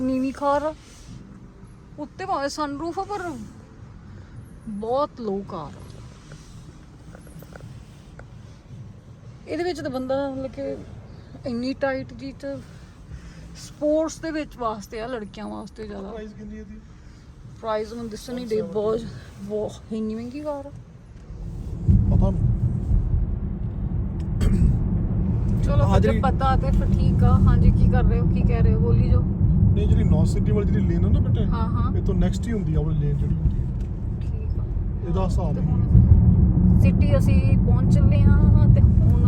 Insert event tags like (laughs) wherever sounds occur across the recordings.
ਨੀਵੀਂ ਕਾਰ। ਉੱਤੇ ਭਾਵੇਂ ਸਨਰੂਫ ਪਰ ਬਹੁਤ ਲੋ ਕਾਰ। ਇਹਦੇ ਵਿੱਚ ਤਾਂ ਬੰਦਾ ਮਤਲਬ ਕਿ ਇੰਨੀ ਟਾਈਟ ਜੀ ਤਾਂ ਸਪੋਰਟਸ ਦੇ ਵਿੱਚ ਵਾਸਤੇ ਆ ਲੜਕੀਆਂ ਵਾਸਤੇ ਜ਼ਿਆਦਾ। ਪ੍ਰਾਈਸ ਕਿੰਨੀ ਹੈ ਦੀ ਪ੍ਰਾਈਸ ਦਿਸਣ ਨਹੀਂ ਦੇ ਬਹੁਤ ਬਹੁਤ ਇੰਨੀ ਮਹਿੰਗੀ ਕਾਰ ਆ। ਪਤਾ ਨਹੀਂ। ਚਲੋ ਹਾਂ, ਫਿਰ ਜੇ ਜਿਹੜੀ- ਪਤਾ ਤੇ ਫਿਰ ਠੀਕ ਆ। ਹਾਂਜੀ ਕੀ ਕਰ ਰਹੇ ਹੋ? ਕੀ ਕਹਿ ਰਹੇ ਹੋ? ਬੋਲੀ ਜੋ ਨਹੀਂ ਜਿਹੜੀ ਨੌ ਸਿਟੀ ਵਾਲੀ ਜਿਹੜੀ ਲੇਨ ਹੈ ਨਾ ਬੇਟੇ ਹਾਂ ਹਾਂ। ਇਹ ਤੋਂ ਨੈਕਸਟ ਹੀ ਹੁੰਦੀ ਆ ਉਹ ਲੇਨ ਜਿਹੜੀ ਹੁੰਦੀ ਹੈ ਠੀਕ ਆ। ਇਹਦਾ ਹਿਸਾਬ ਹੈ। ਸਿਟੀ ਅਸੀਂ ਪਹੁੰਚ ਚੱਲੇ ਹਾਂ ਤੇ ਹੁਣ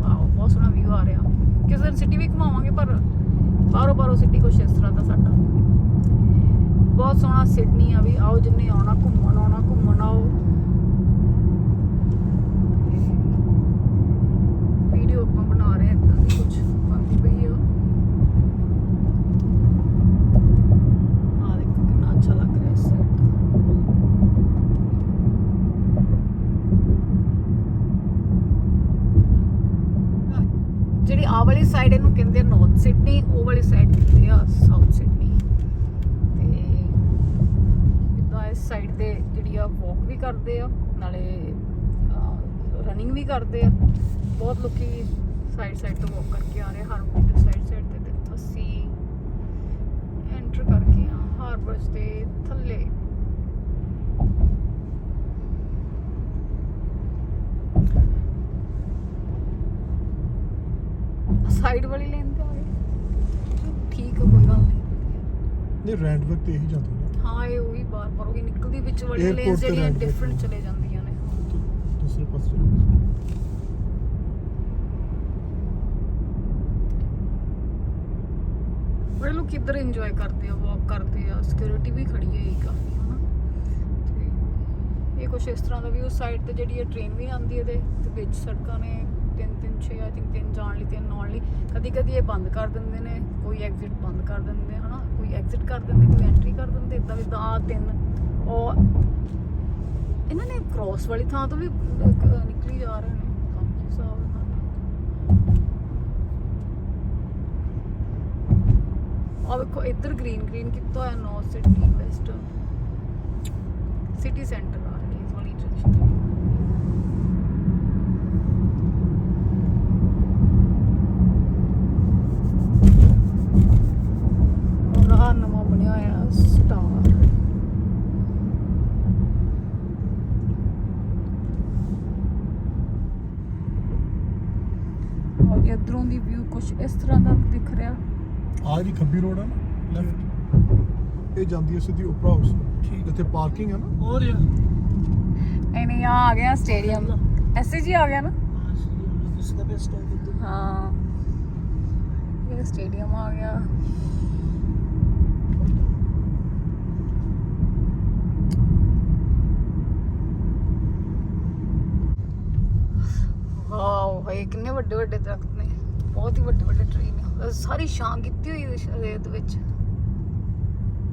ਵਾਓ ਬਹੁਤ ਸੋਹਣਾ ਵਿਊ ਆ ਰਿਹਾ। ਕਿਸੇ ਦਿਨ ਸਿਟੀ ਵੀ ਘੁਮਾਵਾਂਗੇ ਪਰ ਬਾਹਰੋਂ ਬਾਹਰੋਂ ਸਿਟੀ ਕੁਛ ਇਸ ਤਰ੍ਹਾਂ ਦਾ ਸਾਡਾ। ਬਹੁਤ ਸੋਹਣਾ ਸਿਡਨੀ ਆ ਵੀ ਆਓ ਜਿੰਨੇ ਆਉਣਾ ਘੁੰਮਣ ਆਉਣਾ ਘੁੰਮਣ ਆਓ ਵੀਡੀਓ ਆਪਾਂ ਬਣਾ ਰਹੇ ਹਾਂ ਇੱਦਾਂ ਦੀ ਕੁਝ ਬਾਕੀ ਪਈ ਆ ਆ ਦੇਖੋ ਕਿੰਨਾ ਅੱਛਾ ਲੱਗ ਰਿਹਾ ਇਸ ਸਾਈਡ ਜਿਹੜੀ ਆ ਵਾਲੀ ਸਾਈਡ ਇਹਨੂੰ ਕਹਿੰਦੇ ਨਾਰਥ ਸਿਡਨੀ ਉਹ ਵਾਲੀ ਸਾਈਡ ਕਹਿੰਦੇ ਆ ਸਾਊਥ ਸਿਡਨੀ ਤੇ ਜਿੱਦਾਂ ਇਸ ਸਾਈਡ ਤੇ ਜਿਹੜੀ ਆ ਵਾਕ ਵੀ ਕਰਦੇ ਆ, ਨਾਲੇ ਰਨਿੰਗ ਵੀ ਕਰਦੇ ਆ। ਬਹੁਤ ਲੋਕੀ ਸਾਈਡ ਸਾਈਡ ਤੋਂ ਵਾਕ ਕਰਕੇ ਆ ਰਹੇ ਹਰ ਦੇ ਸਾਈਡ ਸਾਈਡ ਤੇ ਤੇ ਅਸੀਂ ਐਂਟਰ ਕਰਕੇ ਆ ਹਾਰਬਰਸ 'ਤੇ ਥੱਲੇ। ਸਾਈਡ ਵਾਲੀ ਲੇਨ ਤੇ ਆ ਗਏ ਚਲੋ ਠੀਕ ਆ ਕੋਈ ਗੱਲ ਨਹੀਂ। ਨਹੀਂ ਰੈਂਟ ਵਰਕ ਤੇ ਇਹੀ ਜਾਂਦੇ ਹਾਂ ਇਹ ਉਹੀ ਬਾਰ ਬਾਰ ਉਹੀ ਨਿਕਲਦੀ ਵਿੱਚ ਵਾਲੀ Airport ਲੇਨਸ ਤੇ ਜਿਹੜੀਆਂ ਡਿਫਰੈਂਟ। ਚਲੇ ਜਾਂਦੀਆਂ ਨੇ ਦੂਸਰੇ ਪਾਸੇ। ਬੜੇ ਲੋਕ ਇੱਧਰ ਇੰਜੋਏ ਕਰਦੇ ਆ ਵਾਕ ਕਰਦੇ ਆ ਸਿਕਿਉਰਿਟੀ ਵੀ ਖੜੀ ਹੈ ਇਹ ਕਾਫੀ ਹਨਾ। ਤੇ ਇਹ ਕੁਛ ਇਸ ਤਰ੍ਹਾਂ ਦਾ ਵੀ ਉਸ ਸਾਈਡ ਤੇ ਜਿਹੜੀ ਹੈ ਟ੍ਰੇਨ ਵੀ ਆਉਂਦੀ ਹੈ ਇਹਦੇ ਤੇ ਵਿੱਚ ਸੜਕਾਂ ਨੇ ਤਿੰਨ ਤਿੰਨ, ਛੇ ਆਈ ਥਿੰਕ ਤਿੰਨ ਜਾਣ ਲਈ, ਤਿੰਨ ਆਉਣ ਲਈ, ਕਦੀ ਕਦੀ ਇਹ ਬੰਦ ਕਰ ਦਿੰਦੇ ਨੇ, ਕੋਈ ਐਗਜ਼ਿਟ ਬੰਦ ਕਰ ਦਿੰਦੇ, ਹਨਾ? ਕੋਈ ਐਗਜ਼ਿਟ ਕਰ ਦਿੰਦੇ, ਕੋਈ ਐਂਟਰੀ ਕਰ ਦਿੰਦੇ ਇਦਾਂ ਵੀ ਆ ਤਿੰਨ। ਉਹ ਇਹਨਾਂ ਨੇ ਕ੍ਰੋਸ ਵਾਲੀ ਥਾਂ ਤੋਂ ਵੀ ਨਿਕਲੀ ਜਾ ਰਹੇ ਨੇ, ਕਾਫੀ ਹਿਸਾਬ ਆ ਵੇਖੋ, ਇੱਧਰ ਗ੍ਰੀਨ ਗ੍ਰੀਨ ਕੀਤਾ ਹੋਇਆ north city west city centre ਆ ਰਹੀ ਇਸ ਵਾਲੀ ਜਿਹੜੀ ਔਰ ਆਹ ਨਵਾਂ ਬਣਿਆ ਹੋਇਆ ਸਟਾਰ ਔਰ ਇਧਰੋਂ ਦੀ ਵਿਊ ਕੁਝ ਇਸ ਤਰ੍ਹਾਂ ਦਾ ਦਿਖ ਰਿਹਾ। ਆ ਜਿਹੜੀ ਖੱਬੀ ਰੋਡ ਆ ਨਾ ਲੈਫਟ ਇਹ ਜਾਂਦੀ ਹੈ ਸਿੱਧੀ ਉਪਰਾ ਹਾਊਸ ਠੀਕ। ਇੱਥੇ ਪਾਰਕਿੰਗ ਹੈ ਨਾ। ਹੋਰ ਯਾਰ। ਨਹੀਂ ਨਹੀਂ ਆ ਆ ਗਿਆ ਸਟੇਡੀਅਮ ਐਸਜੀ ਆ ਗਿਆ ਨਾ? ਹਾਂ ਇਹ ਸਟੇਡੀਅਮ ਆ ਗਿਆ। ਵਾਓ ਕਿੰਨੇ ਵੱਡੇ ਵੱਡੇ ਦਰਖਤ ਨੇ। ਬਹੁਤ ਹੀ ਵੱਡੇ ਵੱਡੇ ਟ੍ਰੀ ਨੇ। ਸਾਰੀ ਛਾਂ ਕੀਤੀ ਹੋਈ ਰੇਤ ਵਿੱਚ।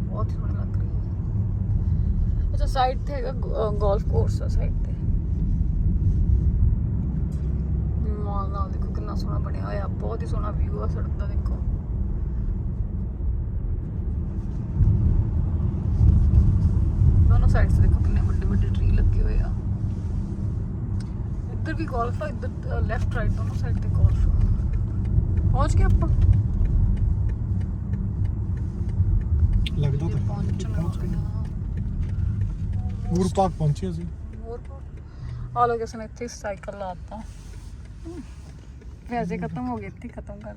ਬਹੁਤ ਸੋਹਣਾ ਲੱਗ ਰਹੀ ਹੈ। ਅੱਛਾ ਸਾਈਡ ਤੇ ਹੈਗਾ ਗੋਲਫ ਕੋਰਸ ਆ ਸਾਈਡ ਤੇ। ਮਾਲ ਨਾਲ ਦੇਖੋ ਕਿੰਨਾ ਸੋਹਣਾ ਬਣਿਆ ਹੋਇਆ। ਬਹੁਤ ਹੀ ਸੋਹਣਾ ਵਿਊ ਆ ਸੜਕ ਦਾ, ਦੇਖੋ। ਦੋਨੋਂ ਸਾਈਡਸ ਦੇਖੋ ਕਿੰਨੇ ਵੱਡੇ ਵੱਡੇ ਟ੍ਰੀ ਲੱਗੇ ਹੋਏ ਆ। ਇੱਧਰ ਵੀ ਗੋਲਫ ਆ ਇੱਧਰ ਲੈਫਟ ਰਾਈਟ ਦੋਨੋਂ ਸਾਈਡ ਤੇ ਗੋਲਫ ਪਹੁੰਚ ਗਏ ਆਪਾਂ ਲੱਗਦਾ ਜੇ ਤਾਂ ਪਹੁੰਚਣ ਪਹੁੰਚ ਗਏ ਵਾਲੇ ਮੂਰ ਪਾਰਕ ਪਹੁੰਚੇ ਅਸੀਂ ਹੋਰ ਆ ਲੋਕ ਇਸਨੇ ਇੱਥੇ ਸਾਈਕਲ ਲਾਤਾ ਵੈਸੇ ਖਤਮ ਹੋ ਗਏ ਇੱਥੇ ਹੀ ਖਤਮ ਕਰ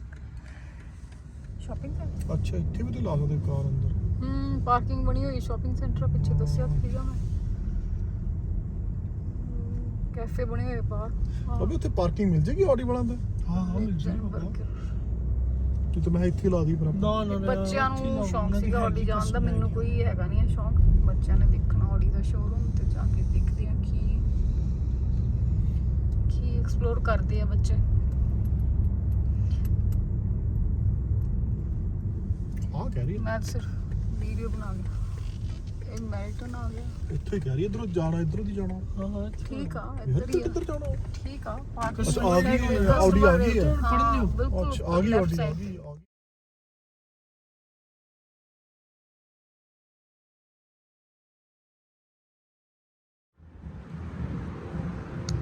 ਸ਼ਾਪਿੰਗ ਕਰ ਅੱਛਾ ਇੱਥੇ ਵੀ ਤੇ ਲਾ ਸਕਦੇ ਕਾਰ ਅੰਦਰ ਹਮ ਪਾਰਕਿੰਗ ਬਣੀ ਹੋਈ ਸ਼ਾਪਿੰਗ ਸੈਂਟਰ ਪਿੱਛੇ ਦੱਸਿਆ ਸੀਗਾ ਮੈਂ ਕੈਫੇ ਬਣੇ ਹੋਏ ਬਾਹਰ। ਅਬੇ ਉੱਥੇ ਪਾਰਕਿੰਗ ਮਿਲ ਜੇਗੀ ਆਡੀ ਵਾਲਾਂ ਦਾ ਹਾਂ ਹਾਂ ਮਿਲ ਜੇਗੀ burger। ਤੇ ਤਾਂ ਮੈਂ ਇੱਥੇ ਲਾ ਦੀ ਬਰਾਬਰ। ਨਾ ਨਾ ਨਾ ਬੱਚਿਆਂ ਨੂੰ ਸ਼ੌਂਕ ਸੀਗਾ ਆਡੀ ਜਾਣ ਦਾ। ਮੈਨੂੰ। ਕੋਈ ਹੈਗਾ। ਨਹੀਂ ਸ਼ੌਂਕ। ਬੱਚਿਆਂ ਨੇ ਦੇਖਣਾ ਆਡੀ ਦਾ ਸ਼ੋਰੂਮ ਤੇ ਜਾ ਕੇ ਦੇਖਦੇ ਆ ਕੀ ਕੀ ਐਕਸਪਲੋਰ ਕਰਦੇ ਆ ਬੱਚੇ। ਆ ਕਹਿ ਰਹੀ। ਮੈਂ ਸਿਰਫ ਵੀਡੀਓ ਬਣਾ ਲਿਆ ਇਹ ਮੈਲਟਨ ਆ ਗਿਆ ਇੱਥੇ ਹੀ ਕਹਿ ਰਹੀ ਇੱਧਰੋਂ ਜਾਣਾ ਇੱਧਰੋਂ ਦੀ ਜਾਣਾ। ਹਾਂ ਠੀਕ ਆ ਯਾਰ ਇੱਧਰ ਤੂੰ ਹੀ ਆ। ਕਿੱਧਰ ਜਾਣਾ? ਠੀਕ ਆ ਪਾਰਕ ਅੱਛਾ, ਆ ਗਈ ਹੈ, Audi ਆ ਗਈ ਹੈ। ਹਾਂ ਬਿਲਕੁਲ ਅੱਛਾ ਆ ਗਈ left ਆਡੀ ਆ side। ਗਈ ਆ ਗਈ।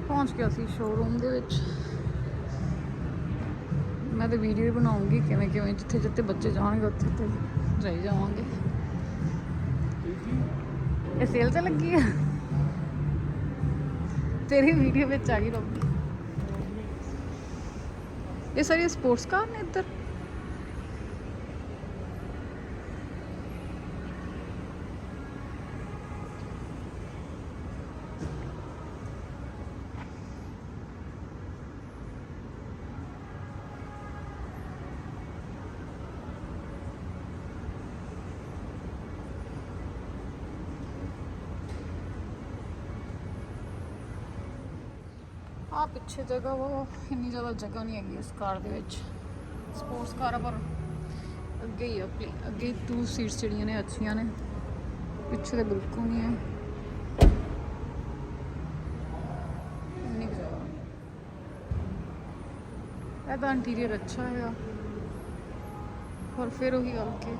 ਪਹੁੰਚ ਗਿਆ ਸੀ ਸ਼ੋਰੂਮ ਦੇ ਵਿੱਚ। ਮੈਂ ਤਾਂ ਵੀਡੀਓ ਹੀ ਬਣਾਉਂਗੀ ਕਿਵੇਂ ਕਿਵੇਂ ਜਿੱਥੇ ਜਿੱਥੇ ਬੱਚੇ ਜਾਣਗੇ ਉੱਥੇ ਤੇ ਜਾਈ ਜਾਵਾਂਗੇ। ਇਹ ਸੇਲ ਤੇ ਲੱਗੀ ਆ। ਤੇਰੀ ਵੀਡੀਓ ਵਿੱਚ ਆ ਗਈ ਰੋਬੀ ਇਹ ਸਾਰੀ ਸਪੋਰਟਸ ਕਾਰ ਨੇ ਇੱਧਰ? ਆ ਪਿੱਛੇ ਜਗ੍ਹਾ ਵਾ, ਇੰਨੀ ਜ਼ਿਆਦਾ ਜਗ੍ਹਾ ਨਹੀਂ ਹੈਗੀ ਇਸ ਕਾਰ ਦੇ ਵਿੱਚ। ਸਪੋਰਟਸ ਕਾਰ ਆ ਪਰ ਅੱਗੇ ਹੀ ਆ, ਪਲੇ, ਅੱਗੇ ਟੂ ਸੀਟਸ ਜਿਹੜੀਆਂ ਨੇ, ਅੱਛੀਆਂ ਨੇ। ਪਿੱਛੇ ਤਾਂ ਬਿਲਕੁਲ ਨਹੀਂ ਹੈ। ਇੰਨੀ ਕੁ ਜਗ੍ਹਾ ਇਹਦਾ ਇੰਟੀਰੀਅਰ ਅੱਛਾ ਹੈ ਪਰ ਫਿਰ ਉਹੀ ਗੱਲ ਕਿ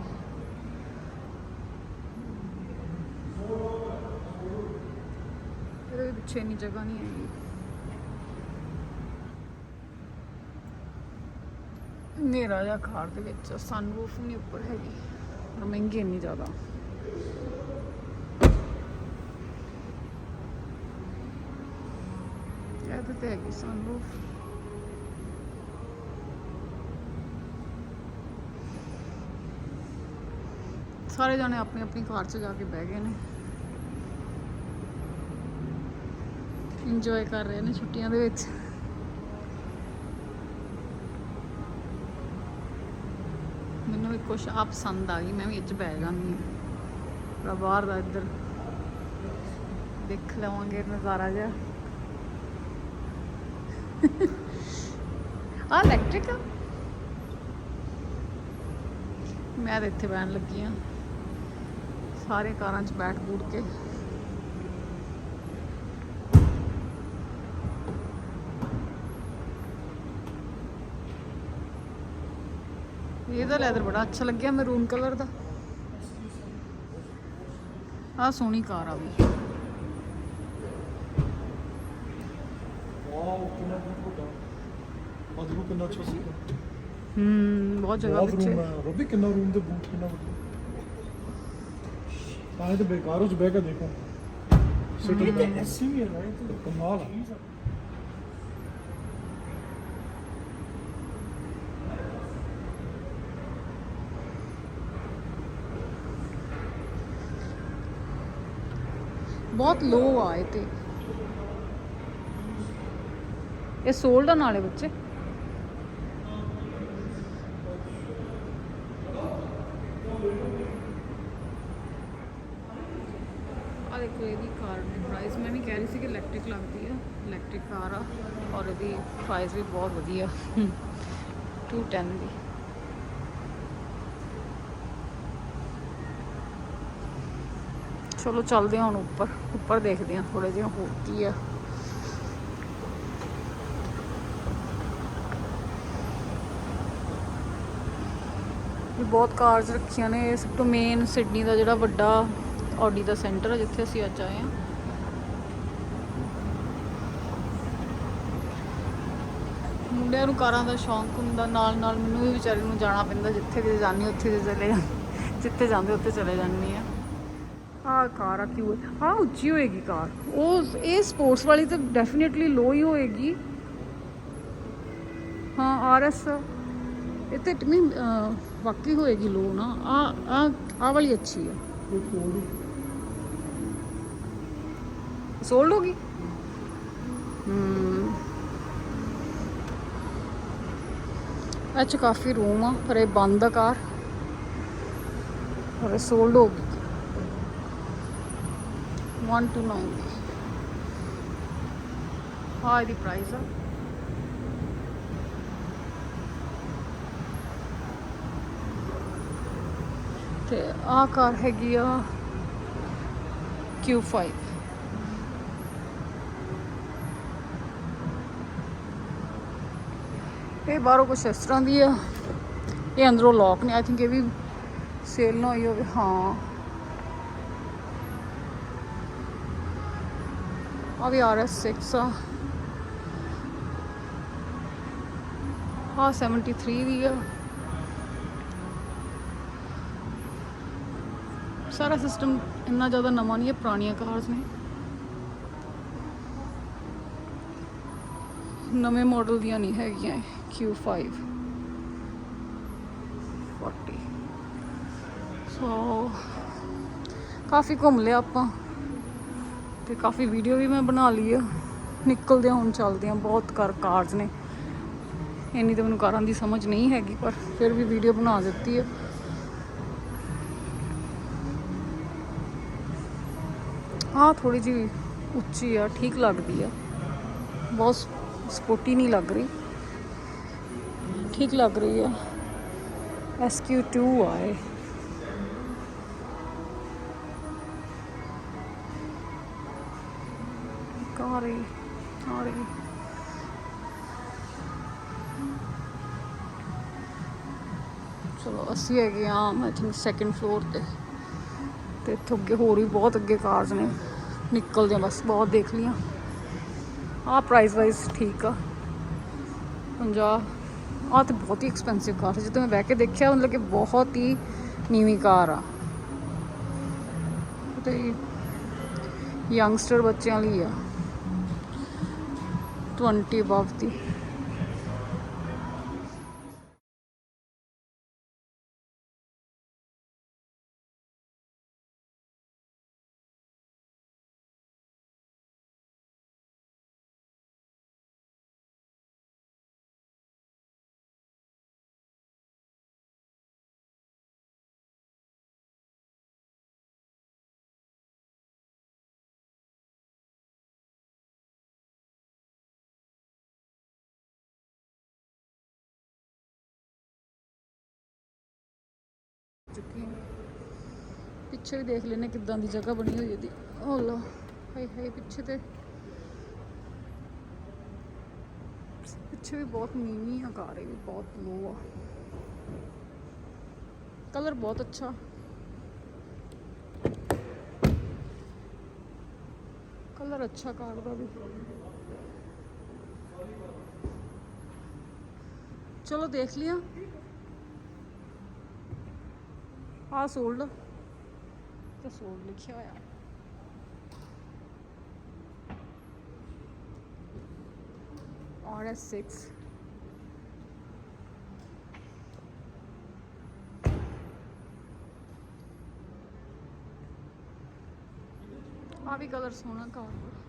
ਇਹਦੇ ਪਿੱਛੇ ਇੰਨੀ ਜਗ੍ਹਾ ਨਹੀਂ ਨੇਰਾ ਜਿਹਾ ਕਾਰ ਦੇ ਵਿੱਚ ਸਨਰੂਫ ਨਹੀਂ ਉੱਪਰ ਹੈਗੀ। ਪਰ ਮਹਿੰਗੀ ਨਹੀਂ ਜ਼ਿਆਦਾ। ਇਹ ਤੇ ਹੈਗੀ ਸਨਰੂਫ ਸਾਰੇ ਜਾਣੇ ਆਪਣੀ ਆਪਣੀ ਕਾਰ 'ਚ ਜਾ ਕੇ ਬਹਿ ਗਏ ਨੇ। ਇੰਜੋਏ ਕਰ ਰਹੇ ਨੇ ਛੁੱਟੀਆਂ ਦੇ ਵਿੱਚ। ਮੈਨੂੰ ਵੀ ਕੁਛ ਆ ਪਸੰਦ ਆ ਗਈ, ਮੈਂ ਵੀ ਇਹ 'ਚ ਬਹਿ ਜਾਂਦੀ ਹਾਂ। ਥੋੜਾ ਬਾਹਰ ਦਾ ਇੱਧਰ ਦੇਖ ਲਵਾਂਗੇ ਨਜ਼ਾਰਾ ਜਿਹਾ। ਆ। ਇਲੈਕਟ੍ਰਿਕ ਮੈਂ ਤਾਂ ਇੱਥੇ ਬਹਿਣ ਲੱਗੀ ਆ ਸਾਰੇ ਕਾਰਾਂ 'ਚ ਬੈਠ ਬੂਠ ਕੇ। ਇਹਦਾ ਲੈਦਰ ਬੜਾ ਅੱਛਾ ਲੱਗਿਆ ਮੈਰੂਨ ਕਲਰ ਦਾ। ਆ ਸੋਹਣੀ ਕਾਰ ਆ ਵੀ। ਵਾਓ ਕਿੰਨਾ ਵੱਡਾ। ਆ ਦੇਖੋ ਕਿੰਨਾ ਅੱਛਾ ਸੀ। ਹੂੰ ਬਹੁਤ ਜਗ੍ਹਾ ਬਹੁਤ ਪਿੱਛੇ। ਰੂਮ ਹੈ ਰੋਬੀ ਕਿੰਨਾ ਰੂਮ ਦੇ ਬੂਟ ਕਿੰਨਾ ਵੱਡਾ। ਆਏ ਤੇ ਬੇਕਾਰ ਉਸ ਬਹਿ ਕੇ ਦੇਖੋ। ਸਿਟੀ ਐਸੀ ਵੀ ਹੈ। ਨਾ ਇਹ ਤਾਂ ਕਮਾਲ ਆ। ਬਹੁਤ ਲੋ ਆ ਇਹ ਤੇ। ਇਹ ਸੋਲਡ ਆ ਨਾਲੇ ਬੱਚੇ। ਆ ਦੇਖੋ, ਇਹਦੀ ਕਾਰ ਦੀ ਪ੍ਰਾਈਸ ਮੈਂ ਵੀ ਕਹਿ ਰਹੀ ਸੀ ਕਿ ਇਲੈਕਟ੍ਰਿਕ ਲੱਗਦੀ ਆ। ਇਲੈਕਟ੍ਰਿਕ ਕਾਰ ਆ ਔਰ ਇਹਦੀ ਪ੍ਰਾਈਸ ਵੀ ਬਹੁਤ ਵਧੀਆ। (laughs) 210 ਦੀ। ਚਲੋ ਚੱਲਦੇ ਹਾਂ ਹੁਣ ਉੱਪਰ ਉੱਪਰ ਦੇਖਦੇ ਹਾਂ ਥੋੜਾ ਜਿਹਾ ਹੋਰ ਕੀ ਆ। ਵੀ ਬਹੁਤ ਕਾਰਸ ਰੱਖੀਆਂ ਨੇ ਸਭ ਤੋਂ ਮੇਨ ਸਿਡਨੀ ਦਾ ਜਿਹੜਾ ਵੱਡਾ ਆਡੀ ਦਾ ਸੈਂਟਰ ਹੈ ਜਿੱਥੇ ਅਸੀਂ ਅੱਜ ਆਏ ਹਾਂ। ਮੁੰਡਿਆਂ ਨੂੰ ਕਾਰਾਂ ਦਾ ਸ਼ੌਂਕ ਹੁੰਦਾ, ਨਾਲ ਨਾਲ ਮੈਨੂੰ ਵੀ ਵਿਚਾਰੀ ਨੂੰ ਜਾਣਾ ਪੈਂਦਾ, ਜਿੱਥੇ ਕਿਤੇ ਜਾਂਦੀ ਉੱਥੇ ਤੇ ਚਲੇ ਜਾਂਦੇ, ਜਿੱਥੇ ਜਾਂਦੇ ਉੱਥੇ ਚਲੇ ਜਾਂਦੀ ਆ ਕਾਰ ਆ ਕਿਉਂ ਹਾਂ, ਉੱਚੀ ਹੋਏਗੀ ਕਾਰ। ਉਹ ਇਹ ਸਪੋਰਟਸ ਵਾਲੀ ਤਾਂ ਡੈਫੀਨਿਟਲੀ ਲੋ ਹੀ ਹੋਏਗੀ। ਹਾਂ ਆਰਐਸ ਇਹ ਤੇ ਨਹੀਂ ਵਾਕਈ ਹੋਏਗੀ ਲੋ ਨਾ। ਆ ਆ ਆ ਵਾਲੀ ਅੱਛੀ ਆ। ਇਹ ਕੋਲ ਸੋਲਡ ਹੋ। ਗਈ ਇਹ 'ਚ ਕਾਫੀ ਰੂਮ ਆ, ਪਰ ਇਹ ਬੰਦ ਆ ਕਾਰ। ਪਰ ਸੋਲਡ ਹੋ ਗਈ। 129 ਹਾਂ ਇਹਦੀ ਪ੍ਰਾਈਸ ਆ ਤੇ ਆਹ ਕਾਰ ਹੈਗੀ ਆ Q5 ਇਹ ਬਾਹਰੋਂ ਕੁਛ ਇਸ ਤਰ੍ਹਾਂ ਦੀ ਆ। ਇਹ ਅੰਦਰੋਂ ਲੌਕ ਨੇ। ਆਈ ਥਿੰਕ ਇਹ ਵੀ ਸੇਲ ਨਾ ਹੋਈ ਹੋਵੇ। ਹਾਂ। ਆ ਵੀ RS6 ਆ ਹਾਂ 73 ਦੀ ਆ ਸਾਰਾ ਸਿਸਟਮ ਇੰਨਾ ਜ਼ਿਆਦਾ ਨਵਾਂ ਨਹੀਂ ਹੈ ਪੁਰਾਣੀਆਂ ਕਾਰਸ ਨੇ ਨਵੇਂ ਮਾਡਲ ਦੀਆਂ ਨਹੀਂ ਹੈਗੀਆਂ ਇਹ Q5 40 ਸੋ ਕਾਫੀ ਘੁੰਮ ਲਿਆ ਆਪਾਂ ਤੇ ਕਾਫੀ ਵੀਡੀਓ ਵੀ ਮੈਂ ਬਣਾ ਲਈ ਆ। ਨਿਕਲਦੇ ਹਾਂ ਹੁਣ ਚੱਲਦੇ ਹਾਂ ਬਹੁਤ ਕਾਰ ਕਾਰਜ ਨੇ। ਇੰਨੀ ਤਾਂ ਮੈਨੂੰ ਕਾਰਾਂ ਦੀ ਸਮਝ ਨਹੀਂ ਹੈਗੀ, ਪਰ ਫਿਰ ਵੀ ਵੀਡੀਓ ਬਣਾ ਦਿੱਤੀ ਹੈ ਹਾਂ ਥੋੜੀ ਜਿਹੀ ਉੱਚੀ ਆ, ਠੀਕ ਲੱਗਦੀ ਆ। ਬਹੁਤ ਸਪੋਰਟੀ ਨਹੀਂ ਲੱਗ ਰਹੀ। ਠੀਕ ਲੱਗ ਰਹੀ ਆ। SQ2 ਆ ਇਹ। ਕਾਰ ਹੀ ਆ ਰਹੀ। ਚਲੋ, ਅਸੀਂ ਹੈਗੇ ਆ ਆਈ ਥਿੰਕ ਸੈਕੰਡ ਫਲੋਰ ਤੇ। ਤੇ ਇੱਥੋਂ ਅੱਗੇ ਹੋਰ ਵੀ ਬਹੁਤ ਅੱਗੇ ਕਾਰਸ ਨੇ। ਨਿਕਲਦੇ ਆ ਬਸ, ਬਹੁਤ ਦੇਖ ਲੀਆਂ ਆਹ ਪ੍ਰਾਈਸ ਵਾਈਜ਼ ਠੀਕ ਆ। 50 ਆਹ ਤੇ ਬਹੁਤ ਹੀ ਐਕਸਪੈਂਸਿਵ ਕਾਰ ਹੈ ਜਦੋਂ ਮੈਂ ਬਹਿ ਕੇ ਦੇਖਿਆ ਮਤਲਬ ਕਿ ਬਹੁਤ ਹੀ ਨੀਵੀਂ ਕਾਰ ਆ। ਤੇ ਯੰਗਸਟਰ ਬੱਚਿਆਂ ਲਈ ਆ। 20 ਅਬਵ ਦੀ ਚੁੱਕੀ ਹਾਂ। ਪਿੱਛੇ ਵੀ ਦੇਖ ਲੈਨੇ ਕਿੱਦਾਂ ਦੀ ਜਗ੍ਹਾ ਬਣੀ ਹੋਈ ਇਹਦੀ। ਓ ਲੋ ਹਾਏ ਹਾਏ, ਪਿੱਛੇ ਤੇ। ਪਿੱਛੇ ਵੀ ਬਹੁਤ ਨੀਵੀਂ ਆ ਕਾਰ ਇਹ ਵੀ ਬਹੁਤ ਲੋ ਆ। ਕਲਰ ਬਹੁਤ ਅੱਛਾ। ਕਲਰ ਅੱਛਾ ਕਾਰ ਦਾ ਵੀ। ਚਲੋ ਦੇਖ ਲਿਆ। ਆ ਸੋਲਡ ਤੇ ਸੋਲਡ ਲਿਖਿਆ ਹੋਇਆ। RS6 ਆ ਵੀ ਕਲਰ ਸੋਹਣਾ ਕਾਰ ਦਾ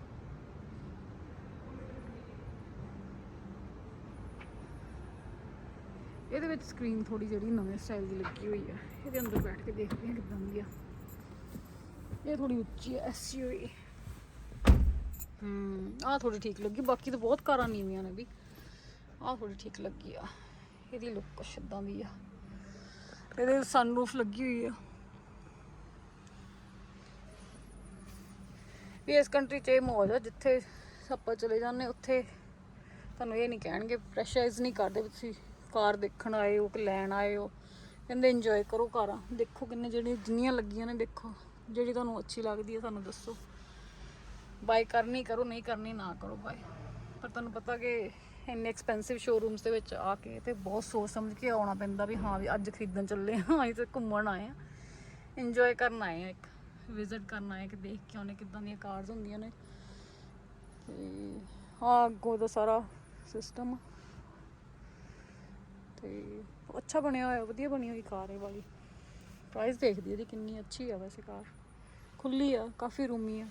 ਇਹਦੇ ਵਿੱਚ ਸਕਰੀਨ ਥੋੜੀ ਜਿਹੜੀ ਨਵੇਂ ਸਟਾਈਲ ਦੀ ਲੱਗੀ ਹੋਈ ਆ। ਇਹਦੇ ਅੰਦਰ ਬੈਠ ਕੇ ਦੇਖਦੇ ਹਾਂ ਕਿਦਾਂ ਦੀ ਆ। ਇਹ ਥੋੜੀ ਉੱਚੀ ਹੈ ਐਸਯੂਵੀ ਹੂੰ ਆਹ ਥੋੜੀ ਠੀਕ ਲੱਗੀ। ਬਾਕੀ ਤਾਂ ਬਹੁਤ ਕਾਰਾਂ ਨੀਵੀਆਂ ਨੇ ਵੀ। ਆਹ ਥੋੜੀ ਠੀਕ ਲੱਗੀ ਆ। ਇਹਦੀ ਲੁੱਕ ਕੁਛ ਇਦਾਂ ਦੀ ਆ। ਇਹਦੇ ਸਨਰੂਫ ਲੱਗੀ ਹੋਈ ਆ। ਵੀ ਇਸ ਕੰਟਰੀ 'ਚ ਇਹ ਮੌਜ ਆ, ਜਿੱਥੇ ਆਪਾਂ ਚਲੇ ਜਾਂਦੇ ਉੱਥੇ ਤੁਹਾਨੂੰ ਇਹ ਨਹੀਂ ਕਹਿਣਗੇ ਪ੍ਰੈਸ਼ਰਾਈਜ਼ ਨਹੀਂ ਕਰਦੇ ਵੀ ਤੁਸੀਂ। ਕਾਰ ਦੇਖਣ ਆਏ ਹੋ ਕਿ ਲੈਣ ਆਏ ਹੋ ਕਹਿੰਦੇ ਇੰਜੋਏ ਕਰੋ ਕਾਰਾਂ। ਦੇਖੋ ਕਿੰਨੇ ਜਿਹੜੀਆਂ ਜਿੰਨੀਆਂ ਲੱਗੀਆਂ ਨੇ, ਦੇਖੋ। ਜਿਹੜੀ ਤੁਹਾਨੂੰ ਅੱਛੀ ਲੱਗਦੀ ਹੈ, ਸਾਨੂੰ ਦੱਸੋ। ਬਾਈ ਕਰਨੀ ਕਰੋ, ਨਹੀਂ ਕਰਨੀ ਨਾ ਕਰੋ ਬਾਈ ਪਰ ਤੁਹਾਨੂੰ ਪਤਾ ਕਿ ਇੰਨੇ ਐਕਸਪੈਂਸਿਵ ਸ਼ੋਰੂਮਸ ਦੇ ਵਿੱਚ ਆ ਕੇ ਤੇ ਬਹੁਤ ਸੋਚ ਸਮਝ ਕੇ ਆਉਣਾ ਪੈਂਦਾ ਵੀ ਹਾਂ ਵੀ ਅੱਜ ਖਰੀਦਣ ਚੱਲੇ ਹਾਂ, ਅਸੀਂ ਤਾਂ ਘੁੰਮਣ ਆਏ ਆ ਇੰਜੋਏ ਕਰਨ ਆਏ ਆ ਇੱਕ। ਵਿਜ਼ਿਟ ਕਰਨ ਆਏ ਕਿ ਦੇਖ ਕੇ ਆਉਣੇ ਕਿੱਦਾਂ ਦੀਆਂ ਕਾਰਸ ਹੁੰਦੀਆਂ ਨੇ। ਤੇ ਹਾਂ ਅੱਗੋਂ ਦਾ ਸਾਰਾ ਸਿਸਟਮ ਤੇ ਅੱਛਾ ਬਣਿਆ ਹੋਇਆ, ਵਧੀਆ ਬਣੀ ਹੋਈ ਕਾਰ ਹੈ ਵਾਲੀ। ਪ੍ਰਾਈਸ ਦੇਖਦੀ ਇਹਦੀ ਕਿੰਨੀ ਅੱਛੀ ਆ ਵੈਸੇ ਕਾਰ। ਖੁੱਲੀ ਆ, ਕਾਫੀ ਰੂਮੀ ਆ।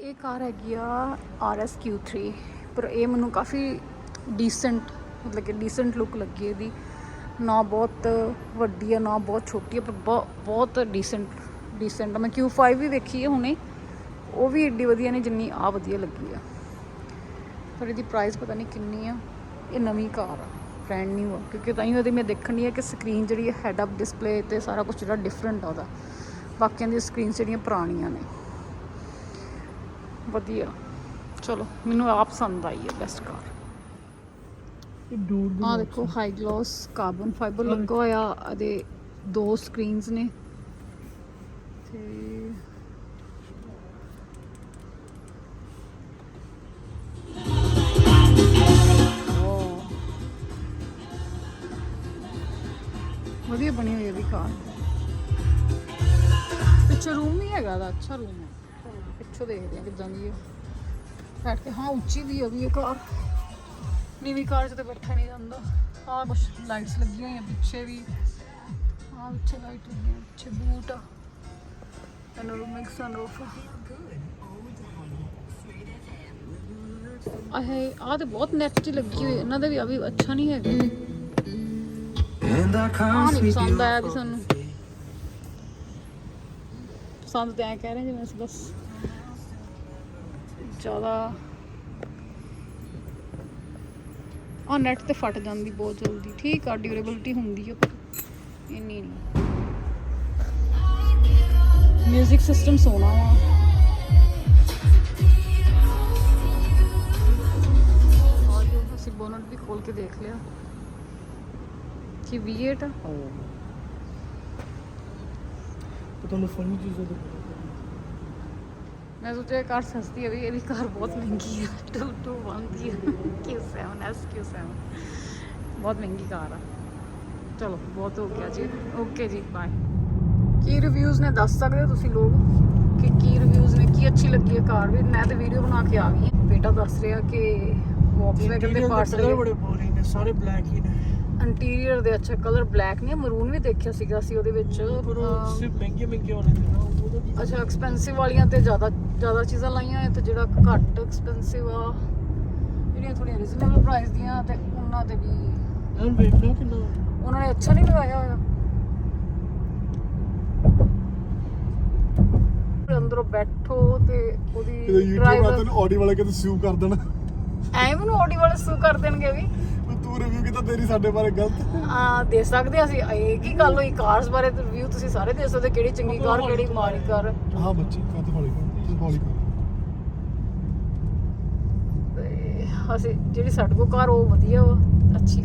ਇਹ ਕਾਰ ਹੈਗੀ ਆ RSQ3 ਪਰ ਇਹ ਮੈਨੂੰ ਕਾਫੀ ਡੀਸੈਂਟ ਮਤਲਬ ਕਿ ਡੀਸੈਂਟ ਲੁੱਕ ਲੱਗੀ ਇਹਦੀ। ਨਾ ਬਹੁਤ ਵੱਡੀ ਆ, ਨਾ ਬਹੁਤ ਛੋਟੀ ਆ, ਪਰ ਬਹੁ- ਬਹੁਤ ਡੀਸੈਂਟ ਡੀਸੈਂਟ ਮੈਂ Q5 ਵੀ ਵੇਖੀ ਹੈ ਹੁਣੇ, ਉਹ ਵੀ ਏਡੀ ਵਧੀਆ ਨਹੀਂ, ਜਿੰਨੀ ਆ ਵਧੀਆ ਲੱਗੀ ਆ। ਪਰ ਇਹਦੀ ਪ੍ਰਾਈਸ ਪਤਾ ਨਹੀਂ ਕਿੰਨੀ ਆ। ਇਹ ਨਵੀਂ ਕਾਰ ਆ ਬ੍ਰੈਂਡ ਨਿਊ ਆ। ਕਿਉਂਕਿ ਤਾਂ ਹੀ ਉਹਦੀ ਮੈਂ ਦੇਖਣ ਆ ਕਿ ਸਕਰੀਨ ਜਿਹੜੀ ਹੈ ਹੈਡ ਅਪ ਡਿਸਪਲੇ ਤੇ ਸਾਰਾ ਕੁਝ ਜਿਹੜਾ ਡਿਫਰੈਂਟ ਆ ਉਹਦਾ। ਬਾਕੀਆਂ ਦੀਆਂ ਸਕਰੀਨਸ ਜਿਹੜੀਆਂ ਪੁਰਾਣੀਆਂ ਨੇ। ਵਧੀਆ। ਚਲੋ ਮੈਨੂੰ ਆਪ ਪਸੰਦ ਆਈ ਹੈ ਬੈਸਟ ਕਾਰ ਇਹ ਦੂਰ ਦੇ ਆਹ ਦੇਖੋ ਹਾਈ ਗਲੋਸ ਕਾਰਬਨ ਫਾਈਬਰ ਲੱਗਾ ਹੋਇਆ ਇਹਦੇ ਦੋ ਸਕਰੀਨਸ ਨੇ। ਤੇ ਵਧੀਆ ਬਣੀ ਹੋਈ ਹੈ ਵੀ ਕਾਰ। ਪਿੱਛੇ ਰੂਮ ਨਹੀਂ ਹੈਗਾ ਦਾ ਅੱਛਾ ਰੂਮ ਹੈ। ਪਿੱਛੋਂ ਦੇਖਦੇ ਹਾਂ ਕਿੱਦਾਂ ਦੀ ਹੈ। ਬੈਠ ਕੇ, ਹਾਂ, ਉੱਚੀ ਵੀ ਹੈ ਕਾਰ। ਨੀਵੀਂ ਕਾਰ 'ਚ ਤੇ ਬੈਠਾ ਨਹੀਂ ਜਾਂਦਾ। ਆਹ ਕੁਛ ਲਾਈਟਸ ਲੱਗੀਆਂ ਹੋਈਆਂ, ਪਿੱਛੇ ਵੀ। ਆਹ ਪਿੱਛੇ ਲਾਈਟ ਲੱਗੀ ਪਿੱਛੇ ਬੂਟ ਆ। ਪੈਨੋਰਾਮਿਕ ਸਨਰੂਫ ਆਹੇ ਆਹ ਤੇ ਬਹੁਤ ਨੈਟ 'ਚ ਲੱਗੀ ਹੋਈ, ਇਹਨਾਂ ਦਾ ਵੀ ਆ ਵੀ ਅੱਛਾ ਨਹੀਂ ਹੈਗਾ। ਆਹ can't ਨਹੀਂ sweep ਪਸੰਦ you ਆਇਆ off ਵੀ of ਸਾਨੂੰ me. ਪਸੰਦ ਤੇ ਐ ਕਹਿ ਰਹੇ ਜਿਵੇਂ ਅਸੀਂ ਬਸ ਜ਼ਿਆਦਾ ਆ ਨੈਟ ਤੇ ਫਟ ਜਾਂਦੀ ਬਹੁਤ ਜਲਦੀ। ਠੀਕ ਆ ਡਿਊਰੇਬਿਲਟੀ ਹੁੰਦੀ ਆ। ਪਰ ਇੰਨੀ ਨਹੀਂ 뮤직 ਸਿਸਟਮ ਸੋਨਾ ਵਾ। ਆਡੀਓ ਅਸੀਂ ਬੋਨਟ ਵੀ ਖੋਲ ਕੇ ਦੇਖ ਲਿਆ। ਕਿ V8 ਆ ਤੇ ਤੁਹਾਨੂੰ ਫਨੀ ਚੀਜ਼ਾਂ ਦਾ ਮੈਂ ਸੋਚਿਆ ਇਹ ਕਾਰ ਸਸਤੀ ਹੈ ਵੀ ਇਹ ਵੀ ਕਾਰ ਬਹੁਤ ਮਹਿੰਗੀ ਹੈ 221 ਦੀ Q7 S Q7 ਬਹੁਤ ਮਹਿੰਗੀ ਕਾਰ ਆ ਚਲੋ ਬਹੁਤ ਹੋ ਗਿਆ ਜੀ ਓਕੇ ਜੀ ਬਾਏ ਕੀ ਰਿਵਿਊਜ਼ ਨੇ ਦੱਸ ਸਕਦੇ ਹੋ ਤੁਸੀਂ ਲੋਕ ਕਿ ਕੀ ਰਿਵਿਊਜ਼ ਨੇ ਕੀ ਅੱਛੀ ਲੱਗੀ ਹੈ ਕਾਰ ਵੀ ਮੈਂ ਤੇ ਵੀਡੀਓ ਬਣਾ ਕੇ ਆ ਗਈ ਹਾਂ ਬੇਟਾ ਦੱਸ ਰਿਹਾ ਕਿ Volkswagen ਦੇ ਪਾਰਟਸ ਕਲਰ ਬੜੇ ਬੋਰਿੰਗ ਨੇ ਸਾਰੇ ਬਲੈਕ ਹੀ ਨੇ ਇੰਟੀਰੀਅਰ ਦੇ ਅੱਛਾ ਕਲਰ ਬਲੈਕ ਨਹੀਂ ਮਰੂਨ ਵੀ ਦੇਖਿਆ ਸੀਗਾ ਅਸੀਂ ਉਹਦੇ ਵਿੱਚ। ਪਰ ਉਹ ਅਮ, ਸਿਰਫ ਮਹਿੰਗੇ ਮਹਿੰਗੇ ਵਾਲੇ ਨੇ ਨਾ ਉਹਦਾ ਕੀ ਅੱਛਾ ਐਕਸਪੈਂਸਿਵ ਵਾਲੀਆਂ ਤੇ ਜ਼ਿਆਦਾ ਜ਼ਿਆਦਾ ਚੀਜ਼ਾਂ ਲਾਈਆਂ ਤੇ ਜਿਹੜਾ ਘੱਟ ਐਕਸਪੈਂਸਿਵ ਆ ਜਿਹੜੀਆਂ ਥੋੜੀਆਂ ਰੀਜ਼ਨੇਬਲ ਪ੍ਰਾਈਸ ਦੀਆਂ ਤੇ ਉਹਨਾਂ ਤੇ ਵੀ ਐਂ ਵੇਖਣਾ ਕਿੰਨਾ ਉਹਨਾਂ ਨੇ ਅੱਛਾ ਨਹੀਂ ਲਗਾਇਆ ਹੋਇਆ। ਅੰਦਰੋਂ ਬੈਠੋ ਤੇ ਉਹਦੀ YouTube ਡਰਾਈਵਰ ਤੈਨੂੰ ਆਡੀ ਵਾਲੇ ਕਿਤੇ ਸੂ ਕਰ ਦੇਣਾ। ਐ ਮੈਨੂੰ ਆਡੀ ਵਾਲੇ ਸੂ ਕਰ ਦੇਣਗੇ ਵੀ। ਤੂੰ ਰਿਵਿਊ ਕੀਤਾ ਤੇਰੀ ਸਾਡੇ ਬਾਰੇ ਗਲਤ। ਆ ਦੇ ਸਕਦੇ ਹਾਂ ਅਸੀਂ। ਇਹ ਕੀ ਗੱਲ ਹੋਈ? ਕਾਰਸ ਬਾਰੇ ਤੇ ਰਿਵਿਊ ਤੁਸੀਂ ਸਾਰੇ ਦੇ ਸਕਦੇ ਕਿਹੜੀ ਚੰਗੀ ਕਾਰ ਕਿਹੜੀ ਮਾੜੀ ਕਾਰ ਹਾਂ ਬੱਚੀ ਕੱਤ ਹੌਲੀ ਕਰ ਤੂੰ ਹੌਲੀ ਕਰ ਤੇ ਅਸੀਂ ਜਿਹੜੀ ਸਾਡੇ ਕੋਲ ਕਾਰ ਉਹ ਵਧੀਆ ਵਾ ਅੱਛੀ